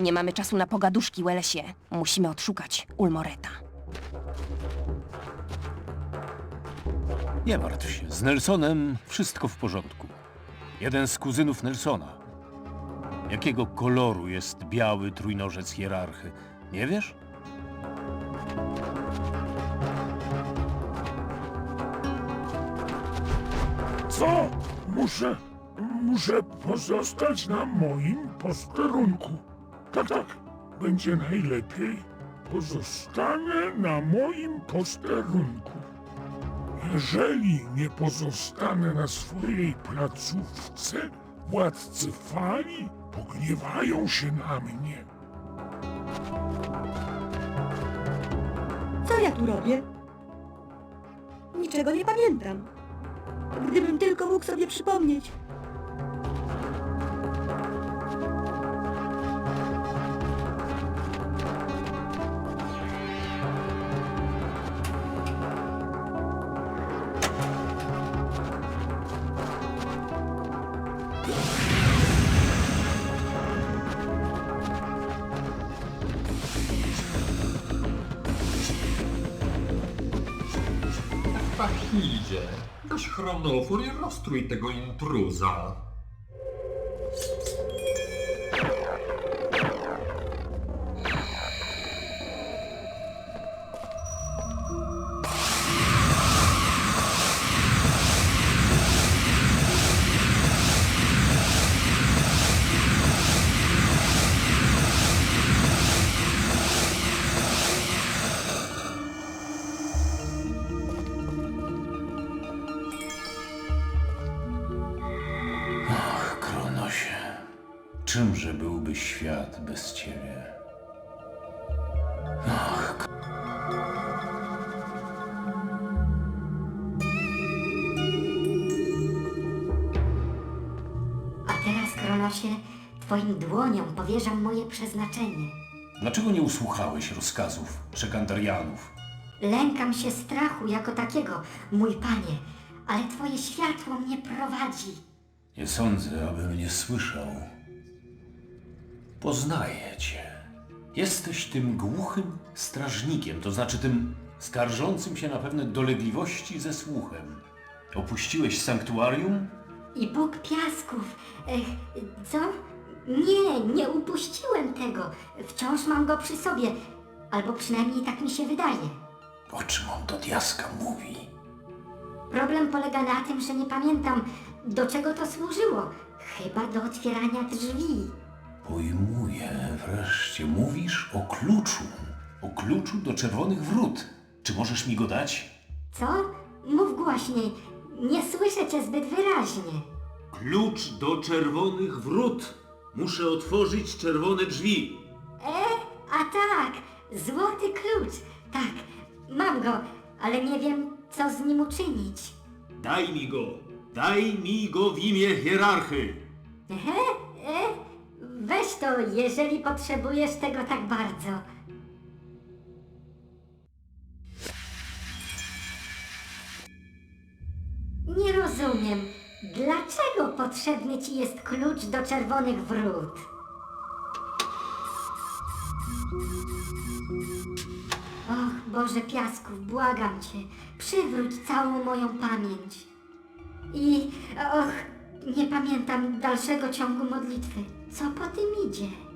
Nie mamy czasu na pogaduszki, Wellesie. Musimy odszukać Ulmoreta. Nie martw się, z Nelsonem wszystko w porządku. Jeden z kuzynów Nelsona. Jakiego koloru jest biały trójnożec hierarchy? Nie wiesz? Co? Muszę, muszę pozostać na moim posterunku. Tak, tak, będzie najlepiej. Pozostanę na moim posterunku. Jeżeli nie pozostanę na swojej placówce, władcy fali pogniewają się na mnie. Co ja tu robię? Niczego nie pamiętam. Gdybym tylko mógł sobie przypomnieć. Weź chronofor i rozstrój tego intruza. Twoim dłoniom powierzam moje przeznaczenie. Dlaczego nie usłuchałeś rozkazów Szekandarianów? Lękam się strachu jako takiego, mój panie, ale twoje światło mnie prowadzi. Nie sądzę, aby mnie słyszał. Poznaję cię. Jesteś tym głuchym strażnikiem, to znaczy tym skarżącym się na pewne dolegliwości ze słuchem. Opuściłeś sanktuarium? I Bóg piasków. Ech, co? Nie, nie upuściłem tego. Wciąż mam go przy sobie. Albo przynajmniej tak mi się wydaje. O czym on do diaska mówi? Problem polega na tym, że nie pamiętam, do czego to służyło. Chyba do otwierania drzwi. Pojmuję, wreszcie mówisz o kluczu. O kluczu do czerwonych wrót. Czy możesz mi go dać? Co? Mów głośniej. Nie słyszę cię zbyt wyraźnie. Klucz do czerwonych wrót. Muszę otworzyć czerwone drzwi. E, a tak, złoty klucz. Tak, mam go, ale nie wiem, co z nim uczynić. Daj mi go. Daj mi go w imię hierarchy. Ehe, e, weź to, jeżeli potrzebujesz tego tak bardzo. Nie rozumiem, dlaczego potrzebny ci jest klucz do czerwonych wrót? Och, Boże Piasków, błagam Cię, przywróć całą moją pamięć. I, och, nie pamiętam dalszego ciągu modlitwy. Co po tym idzie?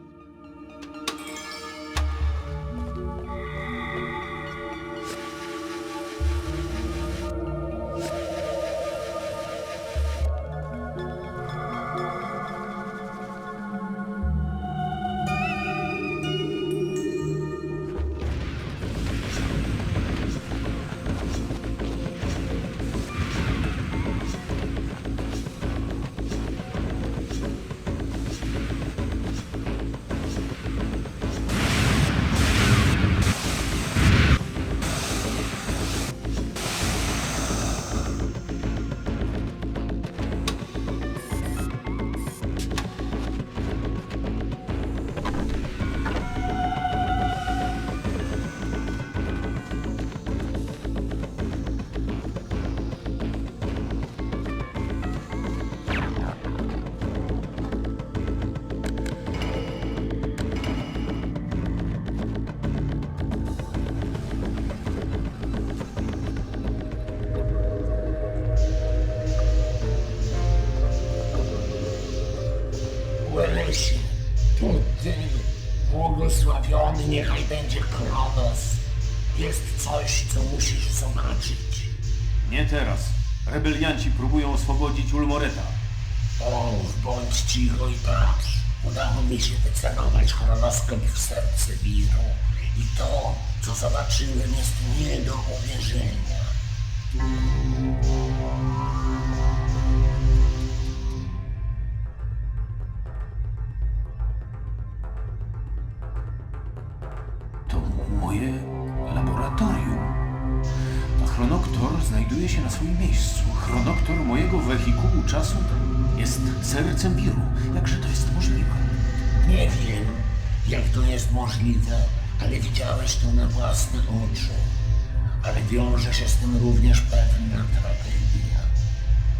Się wycelować chronoskop w serce wiru. I to, co zobaczyłem, jest nie do uwierzenia. Wiąże się z tym również pewna tragedia.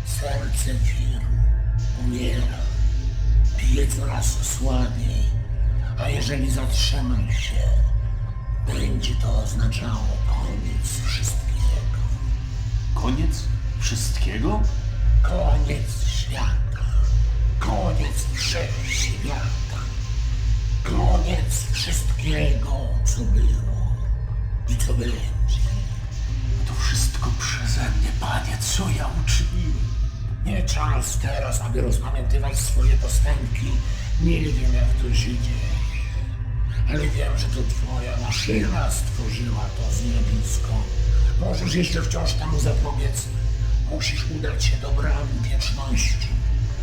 Serce wiru umiera, pije coraz słabiej, a jeżeli zatrzyma się, będzie to oznaczało koniec wszystkiego. Koniec wszystkiego? Koniec świata. Koniec wszechświata. Koniec wszystkiego, co było i co będzie. Wszystko przeze mnie, panie. Co ja uczyniłem? Nie czas teraz, aby rozpamiętywać swoje postępki. Nie wiem, jak to się dzieje. Ale wiem, że to twoja maszyna stworzyła to zjawisko. Możesz jeszcze wciąż temu zapobiec. Musisz udać się do bramy wieczności.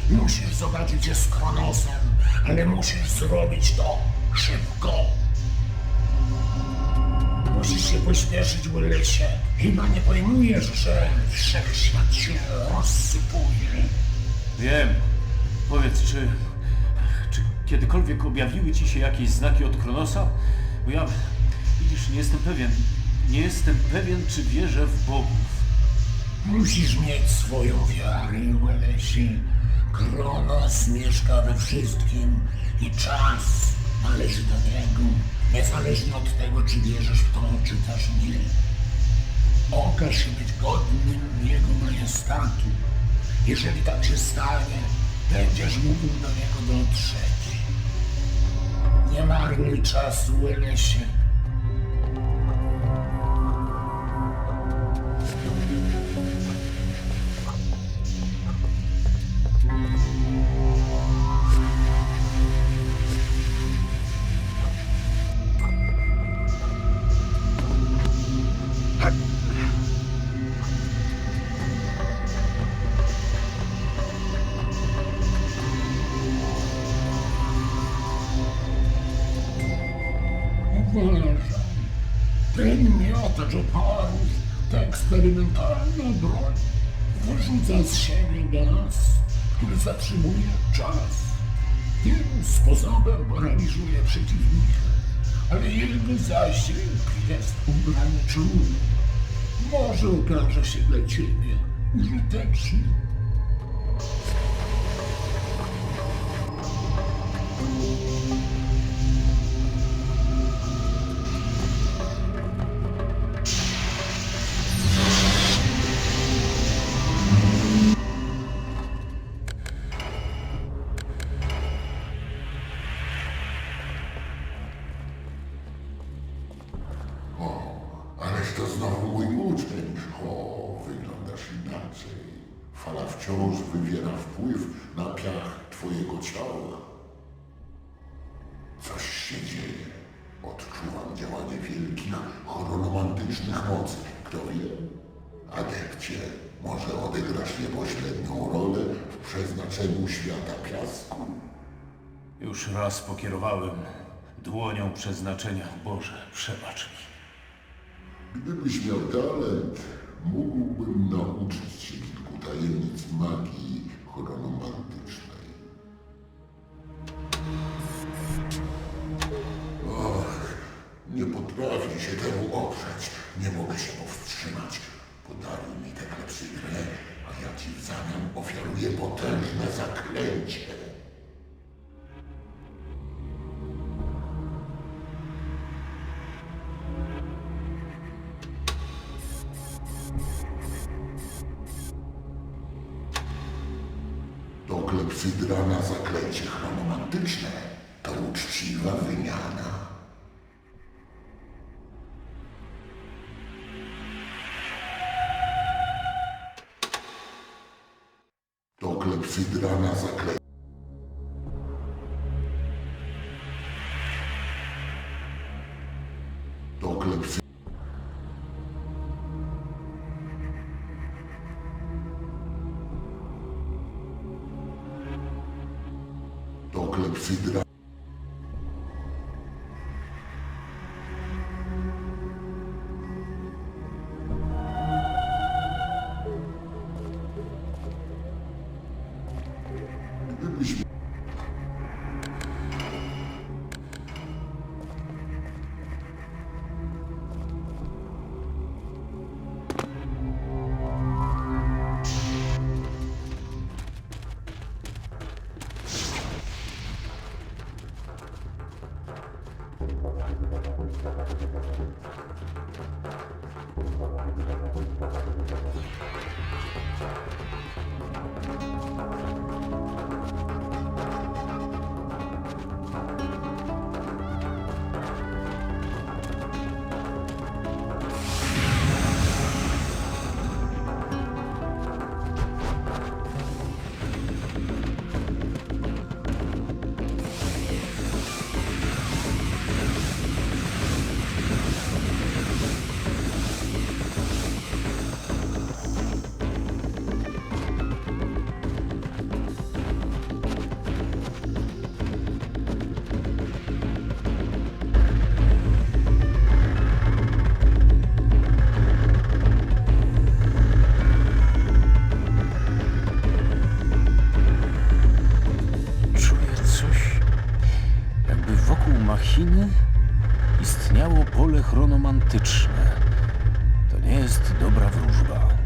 Musisz zobaczyć je z Kronosem, ale musisz zrobić to szybko. Musisz się pośpieszyć, Willesie. Chyba nie pojmujesz, że wszechświat się rozsypuje. Wiem. Powiedz, czy... Czy kiedykolwiek objawiły ci się jakieś znaki od Kronosa? Bo ja... Widzisz, nie jestem pewien. Nie jestem pewien, czy wierzę w bogów. Musisz mieć swoją wiarę, Willesie. Kronos mieszka we wszystkim i czas należy do niego. Niezależnie od tego, czy wierzysz w to, czy też nie. Okaż się być godnym jego majestatu. Jeżeli tak się stanie, będziesz mógł do niego dotrzeć. Nie marnuj czasu, Willesie. Uważaj. Miotacz oparów, ta eksperymentalna broń, wyrzuca z siebie gaz, który zatrzymuje czas. Tym sposobem paraliżuje przeciwnika, ale jego zasięg jest ograniczony. Może okaże się dla ciebie użyteczny. O, wyglądasz inaczej. Fala wciąż wywiera wpływ na piach twojego ciała. Coś się dzieje. Odczuwam działanie wielkich, chronomantycznych mocy. Kto wie? Adepcie, może odegrasz niepośrednią rolę w przeznaczeniu świata piasku? Już raz pokierowałem dłonią przeznaczenia. Boże, przebacz mi. Gdybyś miał talent, mógłbym nauczyć cię kilku tajemnic magii chronomantycznej. Nie potrafię się temu oprzeć. Nie mogę się powstrzymać. Podaruj mi tę klepsydrę, a ja ci w zamian ofiaruję potężne zaklęcie. ついてな To nie jest dobra wróżba.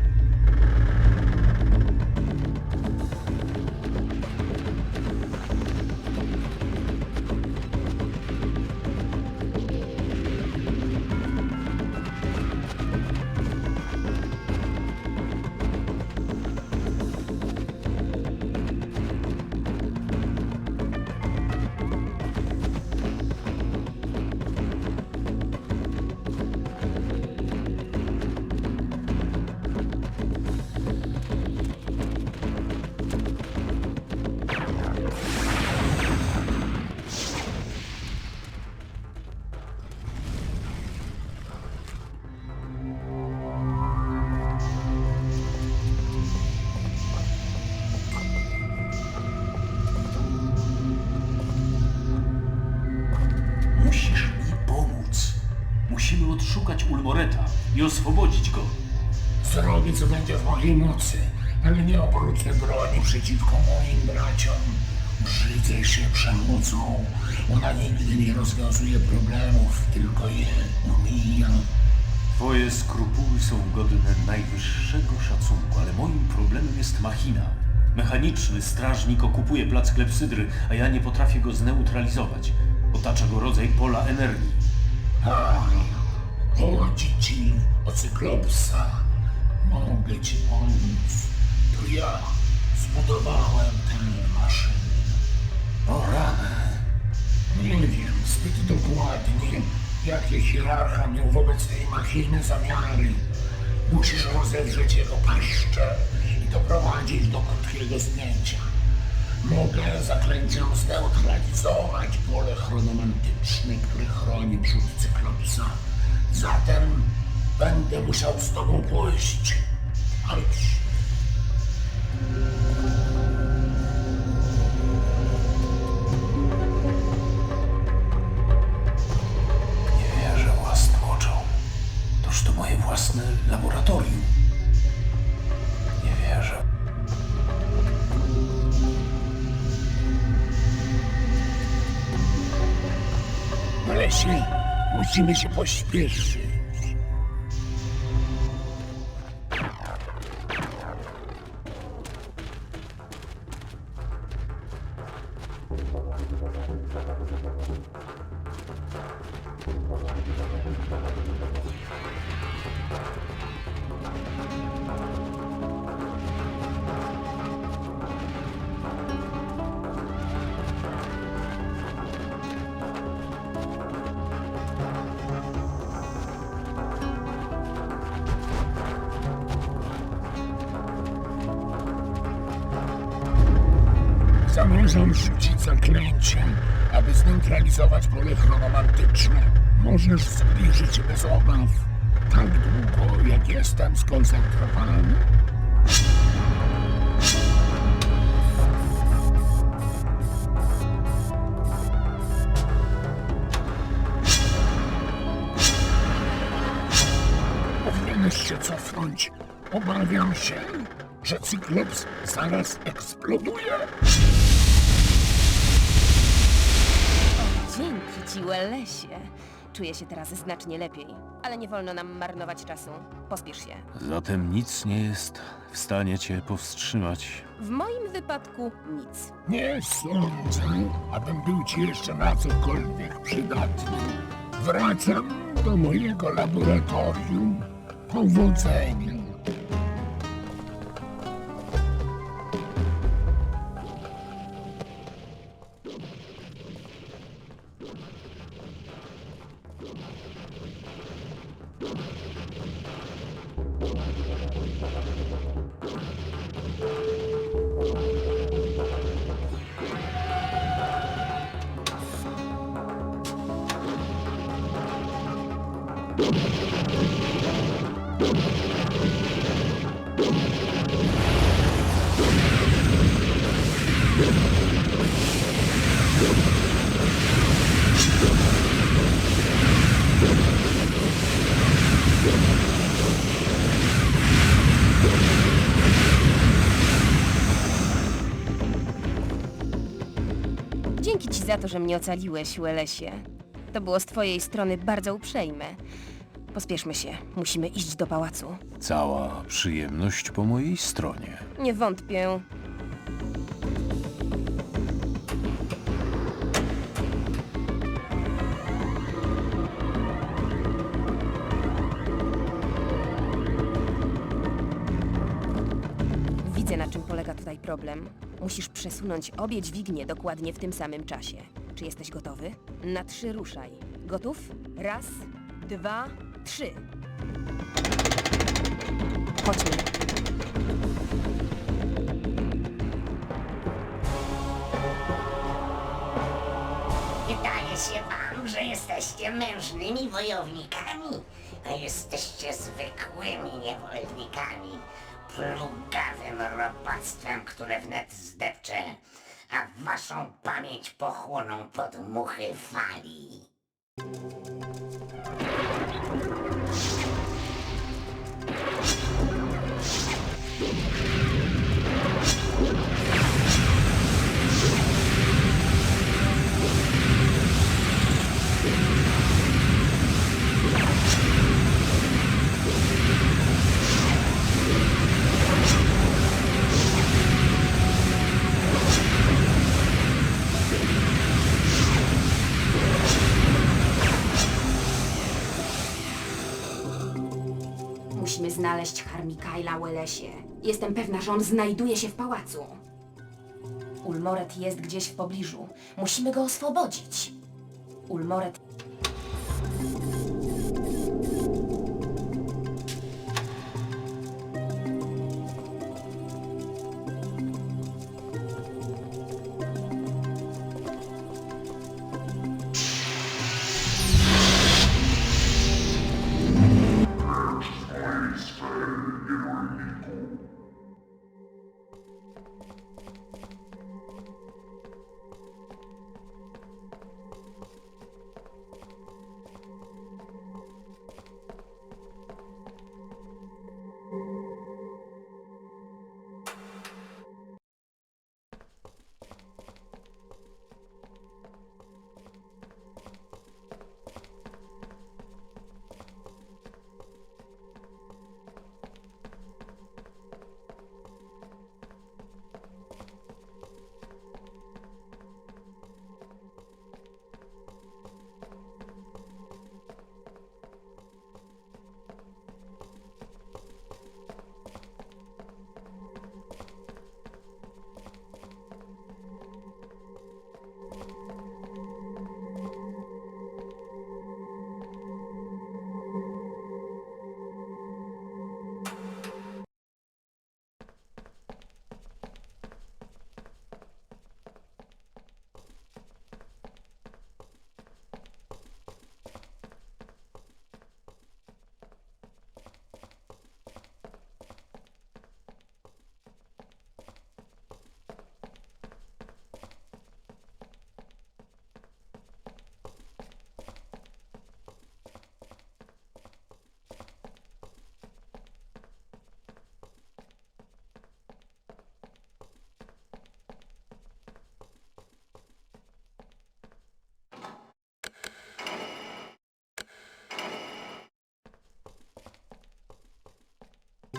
Oswobodzić go. Zrobię co będzie w mojej mocy, ale nie obrócę broni przeciwko moim braciom. Brzydzę się przemocą. Ona nigdy nie rozwiązuje problemów, tylko je umija. Twoje skrupuły są godne najwyższego szacunku, ale moim problemem jest machina. Mechaniczny strażnik okupuje plac klepsydry, a ja nie potrafię go zneutralizować. Otacza go rodzaj pola energii. A, chodzi ci o cyklopsa. Mogę ci pomóc. To ja zbudowałem tę maszynę. O rany! Nie wiem zbyt dokładnie, jakie hierarcha miał wobec tej machiny zamiary. Musisz rozedrzeć jego paszczę i doprowadzić do krótkiego zdjęcia. Mogę zaklęciem zneutralizować pole chronomantyczne, które chroni przód cyklopsa. Zatem będę musiał z tobą pójść. Chodź. Nie musimy się pośpieszyć. Zamierzam rzucić zaklęcie, aby zneutralizować pole chronomantyczne. Możesz zbliżyć bez obaw, tak długo jak jestem skoncentrowany. Powinieneś się cofnąć. Obawiam się, że Cyklops zaraz eksploduje. Ci, Wellesie. Czuję się teraz znacznie lepiej, ale nie wolno nam marnować czasu. Pospiesz się. Zatem nic nie jest w stanie cię powstrzymać. W moim wypadku nic. Nie sądzę, abym był ci jeszcze na cokolwiek przydatny. Wracam do mojego laboratorium. Powodzenia. Za to, że mnie ocaliłeś, Wellesie. To było z twojej strony bardzo uprzejme. Pospieszmy się, musimy iść do pałacu. Cała przyjemność po mojej stronie. Nie wątpię. Problem. Musisz przesunąć obie dźwignie dokładnie w tym samym czasie. Czy jesteś gotowy? Na trzy ruszaj. Gotów? Raz, dwa, trzy. Chodźmy. Wydaje się wam, że jesteście mężnymi wojownikami, a jesteście zwykłymi niewolnikami, plugawym robactwem, które wnet zdepcze, a waszą pamięć pochłoną podmuchy fali. Znaleźć Harmikaila Wellesie. Jestem pewna, że on znajduje się w pałacu. Ulmoret jest gdzieś w pobliżu. Musimy go oswobodzić. Ulmoret...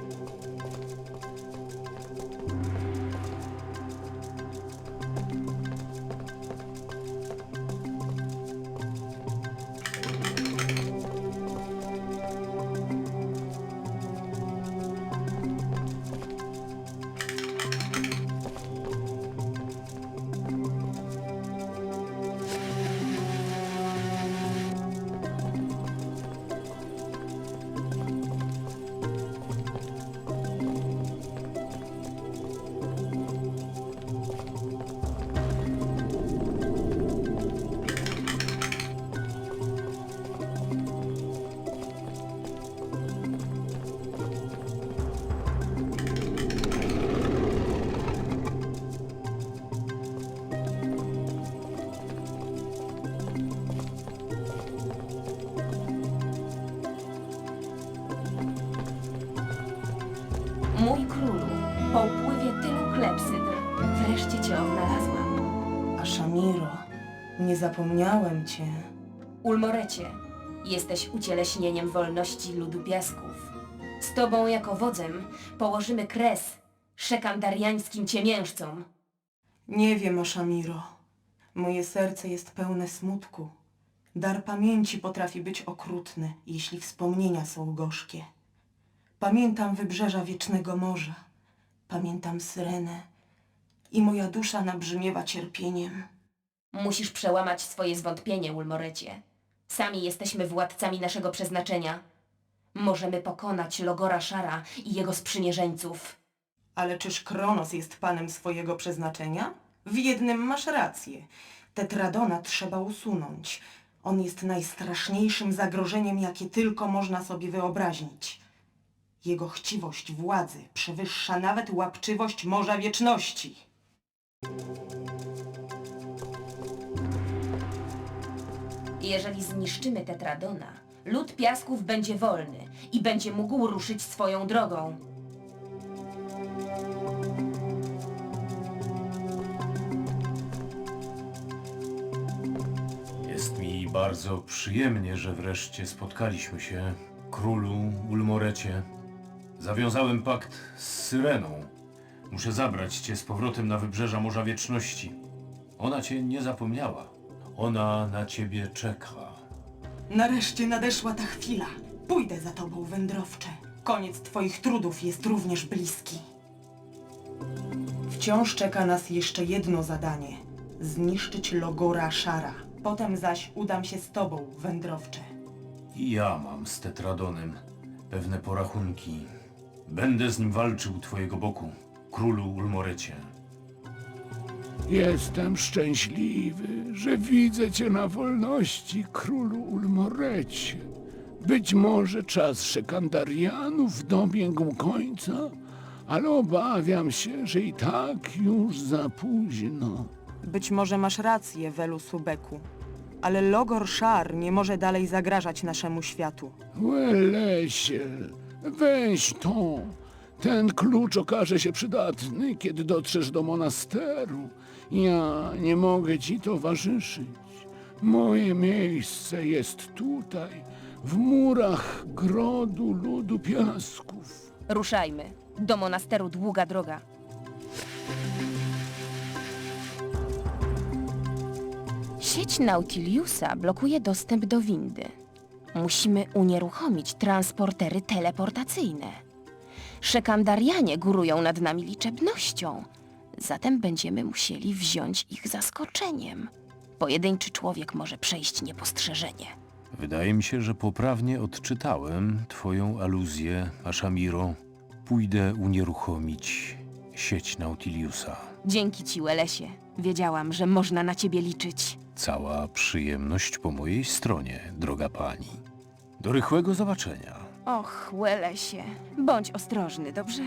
thank you zapomniałem cię. Ulmorecie, jesteś ucieleśnieniem wolności ludu piasków. Z tobą jako wodzem położymy kres szekandariańskim ciemiężcom. Nie wiem, Ashamiro. Moje serce jest pełne smutku. Dar pamięci potrafi być okrutny, jeśli wspomnienia są gorzkie. Pamiętam wybrzeża wiecznego morza. Pamiętam syrenę. I moja dusza nabrzmiewa cierpieniem. Musisz przełamać swoje zwątpienie, Ulmorecie. Sami jesteśmy władcami naszego przeznaczenia. Możemy pokonać Logora Szara i jego sprzymierzeńców. Ale czyż Kronos jest panem swojego przeznaczenia? W jednym masz rację. Tetradona trzeba usunąć. On jest najstraszniejszym zagrożeniem, jakie tylko można sobie wyobrazić. Jego chciwość władzy przewyższa nawet łapczywość Morza Wieczności. Jeżeli zniszczymy Tetradona, lud piasków będzie wolny i będzie mógł ruszyć swoją drogą. Jest mi bardzo przyjemnie, że wreszcie spotkaliśmy się, królu Ulmorecie. Zawiązałem pakt z Syreną. Muszę zabrać cię z powrotem na wybrzeża Morza Wieczności. Ona cię nie zapomniała. Ona na ciebie czeka. Nareszcie nadeszła ta chwila. Pójdę za tobą, wędrowcze. Koniec twoich trudów jest również bliski. Wciąż czeka nas jeszcze jedno zadanie. Zniszczyć Logora Szara. Potem zaś udam się z tobą, wędrowcze. I ja mam z Tetradonem pewne porachunki. Będę z nim walczył u twojego boku, królu Ulmorecie. Jestem szczęśliwy, że widzę cię na wolności, królu Ulmorecie. Być może czas szekandarianów dobiegł końca, ale obawiam się, że i tak już za późno. Być może masz rację, Welu Subeku. Ale Logor Szar nie może dalej zagrażać naszemu światu. Łelesiel, weź to. Ten klucz okaże się przydatny, kiedy dotrzesz do monasteru. Ja nie mogę ci towarzyszyć. Moje miejsce jest tutaj, w murach grodu ludu piasków. Ruszajmy. Do monasteru długa droga. Sieć Nautiliusa blokuje dostęp do windy. Musimy unieruchomić transportery teleportacyjne. Szekandarianie górują nad nami liczebnością, zatem będziemy musieli wziąć ich zaskoczeniem. Pojedynczy człowiek może przejść niepostrzeżenie. Wydaje mi się, że poprawnie odczytałem twoją aluzję, Ashamiro. Pójdę unieruchomić sieć Nautiliusa. Dzięki ci, Welesie. Wiedziałam, że można na ciebie liczyć. Cała przyjemność po mojej stronie, droga pani. Do rychłego zobaczenia. Och, Welesie, bądź ostrożny, dobrze?